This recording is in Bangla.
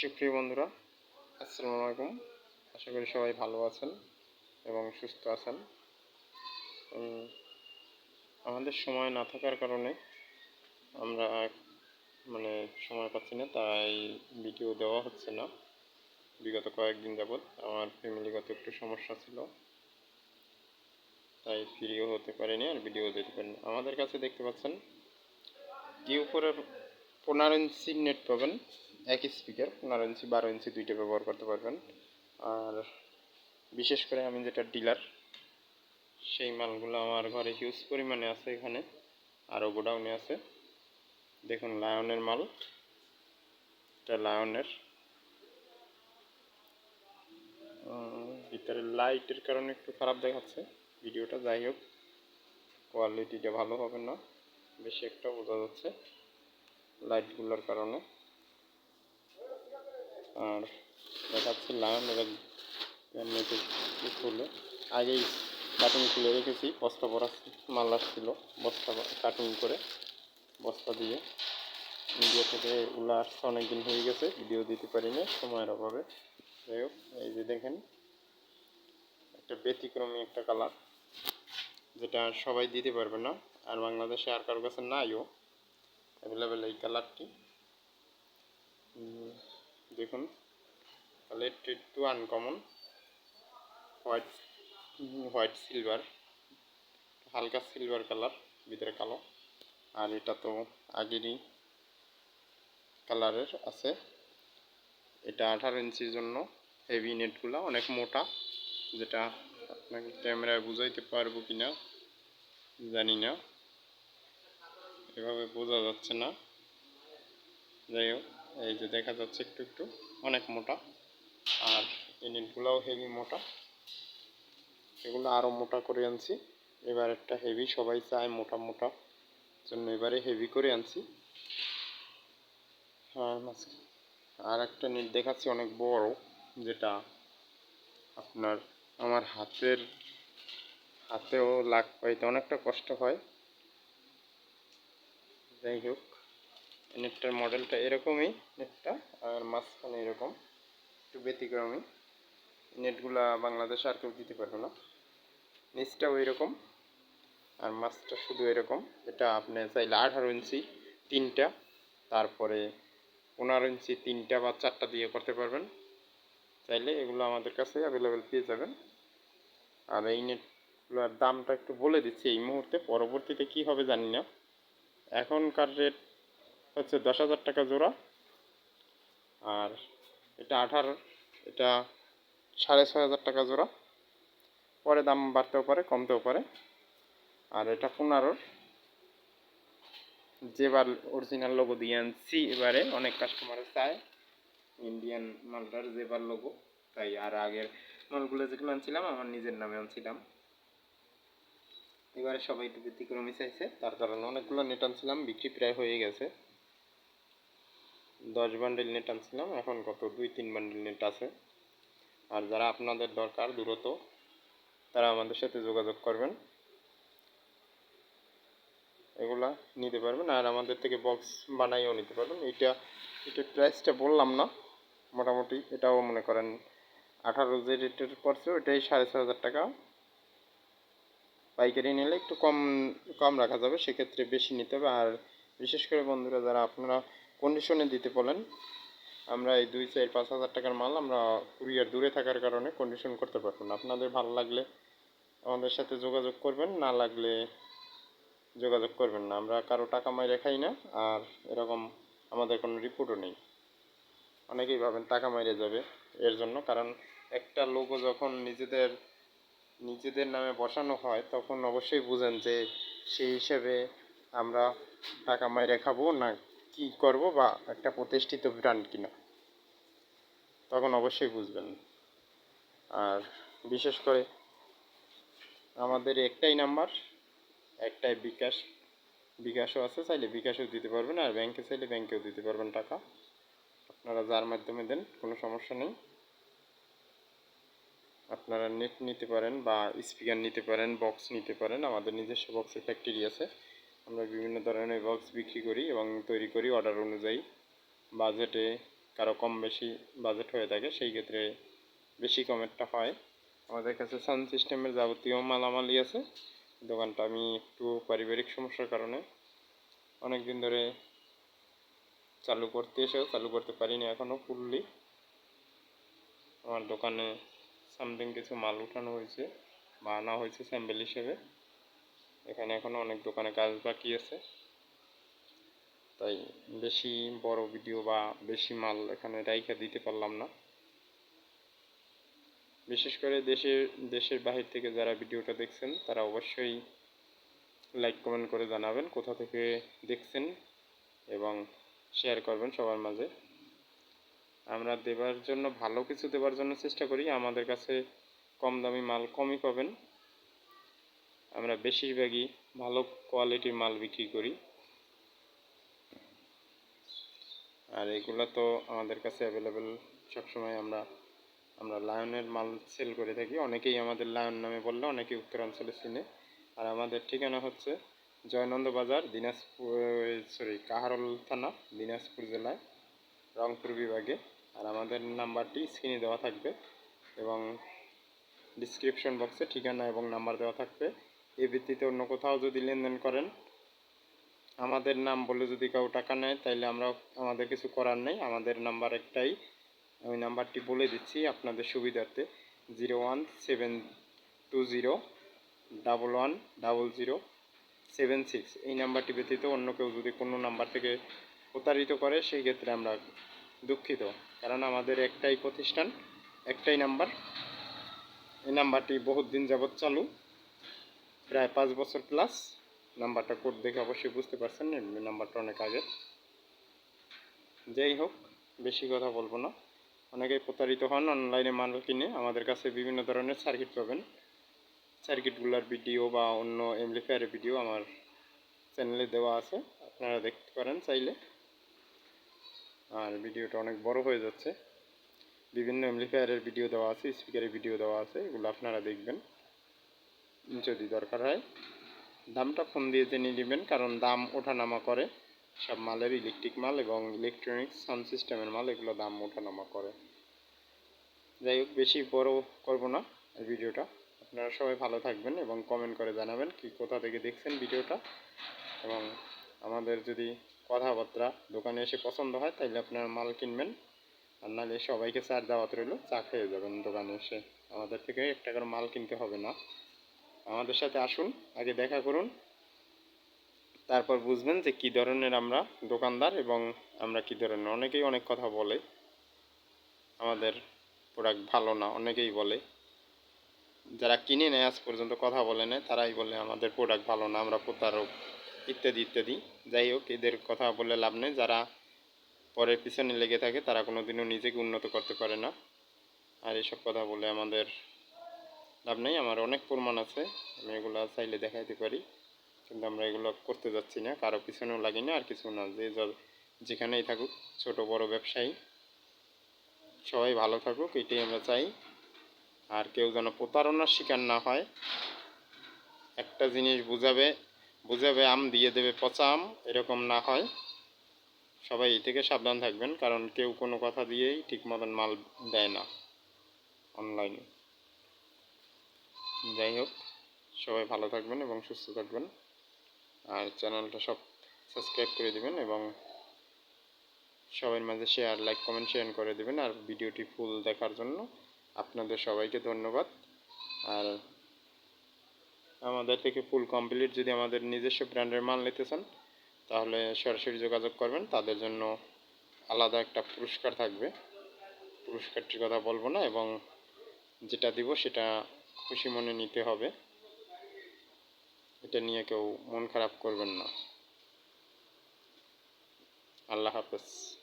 সুপ্রিয় বন্ধুরা, আসসালামু আলাইকুম। আশা করি সবাই ভালো আছেন এবং সুস্থ আছেন। আমাদের সময় না থাকার কারণে আমরা মানে সময় পাচ্ছি না, তাই ভিডিও দেওয়া হচ্ছে না। বিগত কয়েকদিন যাবৎ আমার ফ্যামিলিগত একটু সমস্যা ছিল। তাই ফ্রিও হতে পারেনি আর ভিডিও দিতে পারিনি। আমাদের কাছে দেখতে পাচ্ছেন, কি উপরে পনেরো ইঞ্চি নেট পাবেন? একই স্পিকার পনেরো ইঞ্চি বারো ইঞ্চি দুইটা ব্যবহার করতে পারবেন। আর বিশেষ করে আমি যেটা ডিলার সেই মালগুলো আমার ঘরে হিউজ পরিমাণে আছে এখানে, আরও গোডাউনে আছে। দেখুন লায়নের মাল, এটা লায়নের ভিতরে লাইটের কারণে একটু খারাপ দেখাচ্ছে ভিডিওটা, যাই হোক। কোয়ালিটিটা ভালো হবে না, বেশি একটা বোঝা যাচ্ছে লাইটগুলোর কারণে। আর দেখাচ্ছে লায়ন এবার নেটে খুলে আগেই কার্টুন খুলে রেখেছি, বস্তা ভরা মাল আসছিল বস্তা কার্টুন করে, বস্তা দিয়ে। ইন্ডিয়া থেকে ওগুলো আসছে, অনেকদিন হয়ে গেছে ভিডিও দিতে পারি না সময়ের অভাবে। যাই হোক, এই যে দেখেন, একটা ব্যতিক্রমী একটা কালার যেটা সবাই দিতে পারবে না, আর বাংলাদেশে আর কারোর কাছে নাইও। অ্যাভেলেবেল এই কালারটি দেখুন তাহলে একটু আনকমন হোয়াইট হোয়াইট সিলভার হালকা সিলভার কালার ভিতরে কালো। আর এটা তো আগেরই কালারের আছে। এটা আঠারো ইঞ্চির জন্য হেভি নেটগুলো অনেক মোটা, যেটা আপনাকে ক্যামেরায় বুঝাইতে পারব কিনা জানি না। এভাবে বোঝা যাচ্ছে না। যাই হোক। এই যে দেখা যাচ্ছে একটু একটু, অনেক মোটা। আর এই নেটগুলোও হেভি মোটা। এগুলো আরও মোটা করে আনছি। এবার একটা হেভি সবাই চায় মোটা মোটা। জন্য এবারে হেভি করে আনছি। আর আর একটা নেট দেখাচ্ছি অনেক বড়, যেটা আপনার আমার হাতের, হাতেও লাগ পাইতে অনেকটা কষ্ট হয়। যাই হোক। নেটটার মডেলটা এরকমই, নেটটা আর মাঝখানে এরকম, একটু ব্যতিক্রমী। নেটগুলা বাংলাদেশে আর কেউ দিতে পারবে না। নিচটাও এরকম আর মাছটা শুধু এরকম। এটা আপনি চাইলে আঠারো ইঞ্চি তিনটা, তারপরে পনেরো ইঞ্চি তিনটা বা চারটা দিয়ে করতে পারবেন। চাইলে এগুলো আমাদের কাছে অ্যাভেলেবেল পেয়ে যাবেন। আর এই নেটগুলোর দামটা একটু বলে দিচ্ছি এই মুহূর্তে, পরবর্তীতে কি হবে জানি না। এখনকার রেট হচ্ছে দশ হাজার টাকা জোড়া। আর এটা আঠারো, এটা সাড়ে ছয় হাজার টাকা জোড়া। পরে দাম বাড়তেও পারে, কমতেও পারে। আর এটা পনেরোর যেবার অরিজিনাল লোগো দিয়ে আনছি, এবারে অনেক কাস্টমার চায়। ইন্ডিয়ান মালটার জেবার লোগো তাই আর আগের মালগুলো যেগুলো আনছিলাম, আমার নিজের নামে আনছিলাম। এবারে সবাই একটু ব্যতিক্রমী চাইছে, তার কারণে অনেকগুলো নেট আনছিলাম, বিক্রি প্রায় হয়ে গেছে। দশ বান্ডেল নেট আনছিলাম, এখন কত দুই, তিন বান্ডেল নেট আছে। আর যারা আপনাদের দরকার দূরত তারা আমাদের সাথে যোগাযোগ করবেন। এগুলা নিতে পারবেন, আর আমাদের থেকে বক্স বানাইও নিতে পারবেন। এটা এটার প্রাইসটা বললাম না, মোটামুটি এটাও মনে করেন আঠারো যে রেটের পড়ছে, ওইটাই সাড়ে ছ হাজার টাকা। পাইকারি নিলে একটু কম কম রাখা যাবে, সেক্ষেত্রে বেশি নিতে হবে। আর বিশেষ করে বন্ধুরা, যারা আপনারা কন্ডিশনে দিতে বলেন। আমরা এই দুই চার পাঁচ হাজার টাকার মাল আমরা কুরিয়ার দূরে থাকার কারণে কন্ডিশন করতে পারব না। আপনাদের ভালো লাগলে আমাদের সাথে যোগাযোগ করবেন, না লাগলে যোগাযোগ করবেন না। আমরা কারও টাকা মাইরে খাই না, আর এরকম আমাদের কোনো রিপোর্টও নেই। অনেকেই ভাবেন টাকা মাইরে যাবে এর জন্য, কারণ একটা লোগো যখন নিজেদের নিজেদের নামে বসানো হয়, তখন অবশ্যই বুঝেন যে সেই হিসেবে আমরা টাকা মাইরে খাব না কি করব বা একটা প্রতিষ্ঠিত ব্র্যান্ড কিনা? তখন অবশ্যই বুঝবেন। আর বিশেষ করে আমাদের একটাই নাম্বার একটাই বিকাশ। বিকাশও আছে, চাইলে বিকাশও দিতে পারবেন, আর ব্যাংকে চাইলে ব্যাংকেও দিতে পারবেন টাকা। আপনারা যার মাধ্যমে দেন, কোনো সমস্যা নেই। আপনারা নেট নিতে পারেন বা স্পিকার নিতে পারেন বক্স নিতে পারেন। আমাদের নিজস্ব বক্সের ফ্যাক্টরি আছে। আমরা বিভিন্ন ধরনের বক্স বিক্রি করি এবং তৈরি করি অর্ডার অনুযায়ী। বাজেটে কারও কম বেশি বাজেট হয়ে থাকে, সেই ক্ষেত্রে বেশি কমেরটা হয়। আমাদের কাছে সাউন্ড সিস্টেমের যাবতীয় মালামালই আছে। দোকানটা আমি একটু পারিবারিক সমস্যার কারণে অনেক দিন ধরে চালু করতে এসেও চালু করতে পারিনি এখনও ফুললি আমার দোকানে সামথিং কিছু মাল উঠানো হয়েছে বা আনা হয়েছে স্যাম্পেল হিসেবে। এখানে এখনও অনেক দোকানে কাজ বাকি আছে। তাই বেশি বড় ভিডিও বা বেশি মাল এখানে রাইখা দিতে পারলাম না। বিশেষ করে দেশের দেশের বাহির থেকে যারা ভিডিওটা দেখছেন, তারা অবশ্যই লাইক কমেন্ট করে জানাবেন কোথা থেকে দেখছেন এবং শেয়ার করবেন সবার মাঝে। আমরা দেবার জন্য, ভালো কিছু দেবার জন্য চেষ্টা করি। আমাদের কাছে কম দামি মাল কমই পাবেন। আমরা বেশিরভাগই ভালো কোয়ালিটির মাল বিক্রি করি। আর এগুলো তো আমাদের কাছে অ্যাভেলেবেল সবসময় আমরা আমরা লায়নের মাল সেল করে থাকি। অনেকেই আমাদের লায়ন নামে বললে অনেকেই উত্তরাঞ্চলে চিনে। আর আমাদের ঠিকানা হচ্ছে জয়নন্দ বাজার, দিনাজপুর সরি কাহারল থানা, দিনাজপুর জেলায়, রংপুর বিভাগে। আর আমাদের নাম্বারটি স্ক্রিনে দেওয়া থাকবে এবং ডিসক্রিপশন বক্সে ঠিকানা এবং নাম্বার দেওয়া থাকবে। এই ভিত্তিতে অন্য কোথাও যদি লেনদেন করেন, আমাদের নাম বলে যদি কেউ টাকা নেয়, তাইলে আমরা আমাদের কিছু করার নেই। আমাদের নাম্বার একটাই আমি নাম্বারটি বলে দিচ্ছি আপনাদের সুবিধার্থে, zero one seven two zero double one double zero seven six. এই নাম্বারটি ব্যতীত অন্য কেউ যদি কোনো নাম্বার থেকে প্রতারিত করে, সেই ক্ষেত্রে আমরা দুঃখিত। কারণ আমাদের একটাই প্রতিষ্ঠান, একটাই নাম্বার। এই নাম্বারটি বহুত দিন যাবৎ চালু। প্রায় পাঁচ বছর প্লাস নাম্বারটা কোড দেখে অবশ্যই বুঝতে পারছেন নাম্বারটা অনেক আগে। যাই হোক, বেশি কথা বলব না। অনেকেই প্রতারিত হন অনলাইনে মাল কিনে, আমাদের কাছে বিভিন্ন ধরনের সার্কিট পাবেন। সার্কিটগুলোর ভিডিও বা অন্য এমপ্লিফায়ারের ভিডিও আমার চ্যানেলে দেওয়া আছে, আপনারা দেখতে পারেন চাইলে। আর ভিডিওটা অনেক বড় হয়ে যাচ্ছে। বিভিন্ন এমপ্লিফায়ারের ভিডিও দেওয়া আছে স্পিকারের ভিডিও দেওয়া আছে, এগুলো আপনারা দেখবেন। যদি দরকার হয়, দামটা ফোন দিয়ে জেনে নেবেন, কারণ দাম ওঠানামা করে। সব মালের ইলেকট্রিক মাল এবং ইলেকট্রনিক্স সাউন্ড সিস্টেমের মাল, এগুলো দাম ওঠানামা করে। যাই হোক, বেশি বড় করব না এই ভিডিওটা। আপনারা সবাই ভালো থাকবেন এবং কমেন্ট করে জানাবেন কি কোথা থেকে দেখছেন ভিডিওটা। এবং আমাদের যদি কথাবার্তা দোকানে এসে পছন্দ হয় তাহলে আপনারা মাল কিনবেন। আর নাহলে সবাইকে চার দাওয়াত রইল, চা খেয়ে যাবেন দোকানে এসে। আমাদের থেকে এক টাকার মাল কিনতে হবে না। আমাদের সাথে আসুন, আগে দেখা করুন। তারপর বুঝবেন যে কী ধরনের আমরা দোকানদার এবং আমরা কী ধরনের। অনেকেই অনেক কথা বলে, আমাদের প্রোডাক্ট ভালো না, অনেকেই বলে। যারা কিনে নেয়, আজ পর্যন্ত কথা বলে নেয়, তারাই বলে আমাদের প্রোডাক্ট ভালো না, আমরা প্রতারক, ইত্যাদি ইত্যাদি। যাই হোক, এদের কথা বলে লাভ নেই। যারা পরের পিছনে লেগে থাকে, তারা কোনো দিনও নিজেকে উন্নত করতে পারে না। আর এসব কথা বলে আমাদের লাভ নেই, আমার অনেক প্রমাণ আছে, আমি এগুলো চাইলে দেখাইতে পারি, কিন্তু আমরা এগুলো করতে যাচ্ছি না, কারও পিছনেও লাগি না, আর কিছু না, যে যেখানেই থাকুক, ছোট বড় ব্যবসায়ী, সবাই ভালো থাকুক, এটাই আমরা চাই, আর কেউ যেন প্রতারণার শিকার না হয়, একটা জিনিস বুঝাবে বুঝাবে আম, দিয়ে দেবে পচা আম, এরকম না হয়, সবাই এই থেকে সাবধান থাকবেন, কারণ কেউ কোনো কথা দিয়েই ঠিক মতন মাল দেয় না অনলাইনে যাই হোক সবাই ভালো থাকবেন এবং সুস্থ থাকবেন। আর চ্যানেলটা সব সাবস্ক্রাইব করে দেবেন এবং সবার মাঝে শেয়ার লাইক কমেন্ট শেয়ার করে দেবেন আর ভিডিওটি ফুল দেখার জন্য আপনাদের সবাইকে ধন্যবাদ। আর আমাদের থেকে ফুল কমপ্লিট যদি আমাদের নিজস্ব ব্র্যান্ডের মাল নিতে চান, তাহলে সরাসরি যোগাযোগ করবেন। তাদের জন্য আলাদা একটা পুরস্কার থাকবে। পুরস্কারটির কথা বলব না এবং যেটা দিব সেটা খুশি মনে নিতে হবে। এটা নিয়ে কেউ মন খারাপ করবেন না। আল্লাহ হাফেজ।